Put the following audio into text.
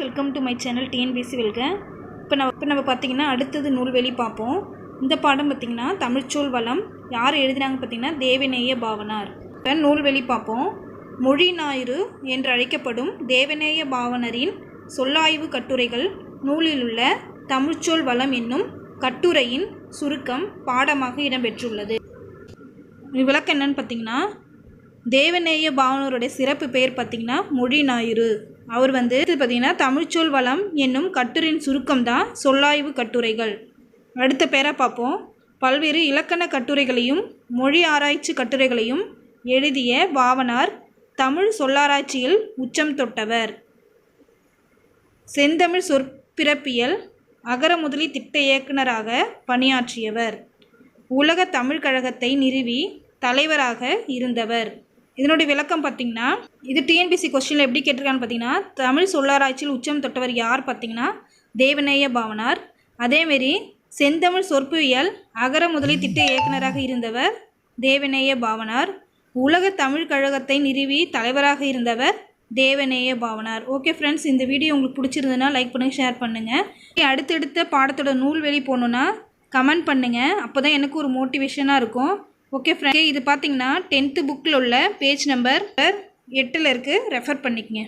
Welcome to my channel TNPSC வெல்க இப்போ நம்ம இப்போ நம்ம பார்த்தீங்கன்னா அடுத்தது நூல்வெளி பார்ப்போம். இந்த பாடம் பார்த்திங்கன்னா தமிழ்ச்சொல் வளம் யார் எழுதினாங்க பார்த்தீங்கன்னா தேவநேய பாவனார். இப்போ நூல்வெளி பார்ப்போம். மொழி ஞாயிறு என்று அழைக்கப்படும் தேவநேய பாவனரின் சொல்லாய்வு கட்டுரைகள் நூலில் உள்ள தமிழ்ச்சொல் வளம் என்னும் கட்டுரையின் சுருக்கம் பாடமாக இடம்பெற்றுள்ளது. விளக்கம் என்னன்னு பார்த்தீங்கன்னா தேவநேய பாவனருடைய சிறப்பு பெயர் பார்த்திங்கன்னா மொழி ஞாயிறு. அவர் வந்து பார்த்திங்கன்னா தமிழ்ச்சொல் வளம் என்னும் கட்டுரையின் சுருக்கம் தான் சொல்லாய்வு கட்டுரைகள். அடுத்த பேரை பார்ப்போம். பல்வேறு இலக்கண கட்டுரைகளையும் மொழி ஆராய்ச்சி கட்டுரைகளையும் எழுதிய பாவனார் தமிழ் சொல்லாராய்ச்சியில் உச்சம் தொட்டவர். செந்தமிழ் சொற்பிறப்பியல் அகர முதலி திட்ட இயக்குனராக பணியாற்றியவர். உலக தமிழ்கழகத்தை நிறுவி தலைவராக இருந்தவர். இதனுடைய விளக்கம் பார்த்தீங்கன்னா இது டிஎன்பிசி கொஸ்டினில் எப்படி கேட்டிருக்கான்னு பார்த்தீங்கன்னா தமிழ் சொல்லாராய்ச்சியில் உச்சம் தொட்டவர் யார் பார்த்தீங்கன்னா தேவநேய பாவனார். அதேமாரி செந்தமிழ் சொற்பியல் அகர முதலி திட்ட இயக்குனராக இருந்தவர் தேவநேய பாவனார். உலக தமிழ் கழகத்தை நிறுவி தலைவராக இருந்தவர் தேவநேய பாவனார். ஓகே ஃப்ரெண்ட்ஸ் இந்த வீடியோ உங்களுக்கு பிடிச்சிருந்ததுன்னா லைக் பண்ணுங்கள் ஷேர் பண்ணுங்கள் அடுத்தடுத்த பாடத்தோட நூல் வெளி போகணுன்னா கமெண்ட் பண்ணுங்கள் அப்போ தான் எனக்கு ஒரு மோட்டிவேஷனாக இருக்கும். ஓகே ஃப்ரெண்ட் இது பார்த்தீங்கன்னா டென்த்து புக்கில் உள்ள பேஜ் நம்பர் எட்டில் இருக்குது ரெஃபர் பண்ணிக்கங்க.